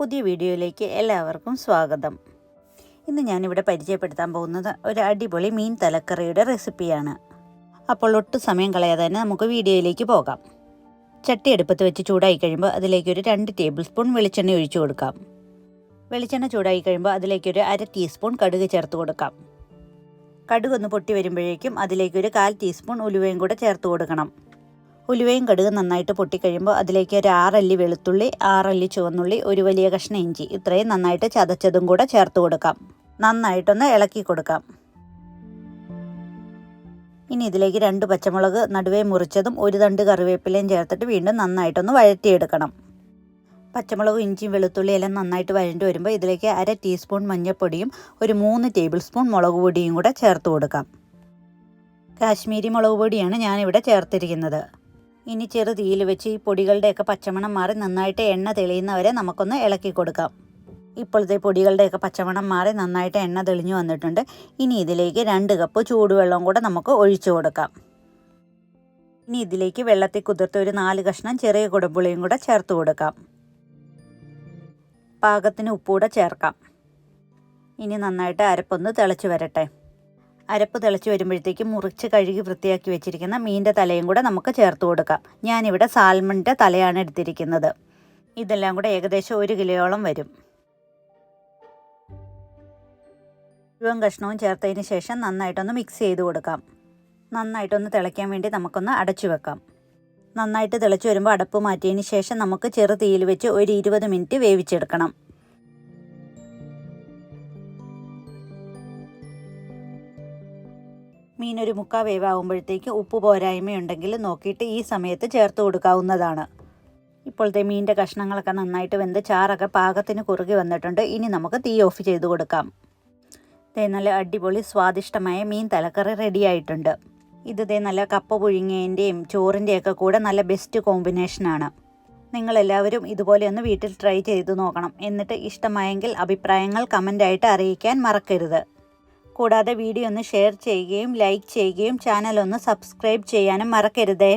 പുതിയ വീഡിയോയിലേക്ക് എല്ലാവർക്കും സ്വാഗതം. ഇന്ന് ഞാനിവിടെ പരിചയപ്പെടുത്താൻ പോകുന്നത് ഒരു അടിപൊളി മീൻ തലക്കറിയുടെ റെസിപ്പിയാണ്. അപ്പോൾ ഒട്ടും സമയം കളയാതെ തന്നെ നമുക്ക് വീഡിയോയിലേക്ക് പോകാം. ചട്ടി അടുപ്പത്ത് വെച്ച് ചൂടായി കഴിയുമ്പോൾ അതിലേക്ക് ഒരു രണ്ട് ടേബിൾ സ്പൂൺ വെളിച്ചെണ്ണ ഒഴിച്ചു കൊടുക്കാം. വെളിച്ചെണ്ണ ചൂടായി കഴിയുമ്പോൾ അതിലേക്ക് ഒരു അര ടീസ്പൂൺ കടുക് ചേർത്ത് കൊടുക്കാം. കടുക് ഒന്ന് പൊട്ടി വരുമ്പോഴേക്കും അതിലേക്ക് ഒരു കാൽ ടീസ്പൂൺ ഉലുവയും കൂടെ ചേർത്ത് കൊടുക്കണം. ഉലുവയും കടുക് നന്നായിട്ട് പൊട്ടിക്കഴിയുമ്പോൾ അതിലേക്ക് ഒരു ആറല്ലി വെളുത്തുള്ളി ആറല്ലി ചുവന്നുള്ളി ഒരു വലിയ കഷ്ണം ഇഞ്ചി ഇത്രയും നന്നായിട്ട് ചതച്ചതും കൂടെ ചേർത്ത് കൊടുക്കാം. നന്നായിട്ടൊന്ന് ഇളക്കി കൊടുക്കാം. ഇനി ഇതിലേക്ക് രണ്ട് പച്ചമുളക് നടുവേ മുറിച്ചതും ഒരു തണ്ട് കറിവേപ്പിലയും ചേർത്തിട്ട് വീണ്ടും നന്നായിട്ടൊന്ന് വഴറ്റിയെടുക്കണം. പച്ചമുളകും ഇഞ്ചിയും വെളുത്തുള്ളി എല്ലാം നന്നായിട്ട് വഴണ്ടി വരുമ്പോൾ ഇതിലേക്ക് അര ടീസ്പൂൺ മഞ്ഞൾപ്പൊടിയും ഒരു മൂന്ന് ടേബിൾ സ്പൂൺ മുളക് പൊടിയും കൂടെ ചേർത്ത് കൊടുക്കാം. കാശ്മീരി മുളക് പൊടിയാണ് ഞാനിവിടെ ചേർത്തിരിക്കുന്നത്. ഇനി ചെറു തീയിൽ വെച്ച് ഈ പൊടികളുടെയൊക്കെ പച്ചമണം മാറി നന്നായിട്ട് എണ്ണ തെളിയുന്നവരെ നമുക്കൊന്ന് ഇളക്കി കൊടുക്കാം. ഇപ്പോഴത്തെ പൊടികളുടെയൊക്കെ പച്ചമണം മാറി നന്നായിട്ട് എണ്ണ തെളിഞ്ഞു വന്നിട്ടുണ്ട്. ഇനി ഇതിലേക്ക് രണ്ട് കപ്പ് ചൂടുവെള്ളം കൂടെ നമുക്ക് ഒഴിച്ചു കൊടുക്കാം. ഇനി ഇതിലേക്ക് വെള്ളത്തിൽ കുതിർത്ത് ഒരു നാല് കഷ്ണം ചെറിയ കുടമ്പുളിയും കൂടെ ചേർത്ത് കൊടുക്കാം. പാകത്തിന് ഉപ്പുകൂടെ ചേർക്കാം. ഇനി നന്നായിട്ട് അരപ്പൊന്ന് തിളച്ച് വരട്ടെ. അരപ്പ് തിളച്ച് വരുമ്പോഴത്തേക്കും മുറിച്ച് കഴുകി വൃത്തിയാക്കി വെച്ചിരിക്കുന്ന മീന്റെ തലയും കൂടെ നമുക്ക് ചേർത്ത് കൊടുക്കാം. ഞാനിവിടെ സാൽമണിന്റെ തലയാണ് എടുത്തിരിക്കുന്നത്. ഇതെല്ലാം കൂടെ ഏകദേശം ഒരു കിലോയോളം വരും. മുഴുവൻ കഷ്ണവും ചേർത്തതിന് ശേഷം നന്നായിട്ടൊന്ന് മിക്സ് ചെയ്ത് കൊടുക്കാം. നന്നായിട്ടൊന്ന് തിളയ്ക്കാൻ വേണ്ടി നമുക്കൊന്ന് അടച്ചു വെക്കാം. നന്നായിട്ട് തിളച്ച് വരുമ്പോൾ അടപ്പ് മാറ്റിയതിന് ശേഷം നമുക്ക് ചെറു തീയിൽ വെച്ച് ഒരു ഇരുപത് മിനിറ്റ് വേവിച്ചെടുക്കണം. മീൻ ഒരു മുക്കാ വേവാകുമ്പോഴത്തേക്ക് ഉപ്പ് പോരായ്മയുണ്ടെങ്കിൽ നോക്കിയിട്ട് ഈ സമയത്ത് ചേർത്ത് കൊടുക്കാവുന്നതാണ്. ഇപ്പോഴത്തെ മീനിന്റെ കഷ്ണങ്ങളൊക്കെ നന്നായിട്ട് വെന്ത് ചാറൊക്കെ പാകത്തിന് കുറുകി വന്നിട്ടുണ്ട്. ഇനി നമുക്ക് തീ ഓഫ് ചെയ്ത് കൊടുക്കാം. ദേ നല്ല അടിപൊളി സ്വാദിഷ്ടമായ മീൻ തലക്കറി റെഡി ആയിട്ടുണ്ട്. ഇത് ദേ നല്ല കപ്പ പുഴുങ്ങിയതിന്റെയും ചോറിന്റെയൊക്കെ കൂടെ നല്ല ബെസ്റ്റ് കോമ്പിനേഷനാണ് നിങ്ങളെല്ലാവരും ഇതുപോലെ ഒന്ന് വീട്ടിൽ ട്രൈ ചെയ്ത് നോക്കണം. എന്നിട്ട് ഇഷ്ടമായെങ്കിൽ അഭിപ്രായങ്ങൾ കമന്റായിട്ട് അറിയിക്കാൻ മറക്കരുത്. കൂടാതെ വീഡിയോ ഒന്ന് ഷെയർ ചെയ്യുകയും ലൈക്ക് ചെയ്യുകയും ചാനൽ ഒന്ന് സബ്സ്ക്രൈബ് ചെയ്യാനും മറക്കരുതേ.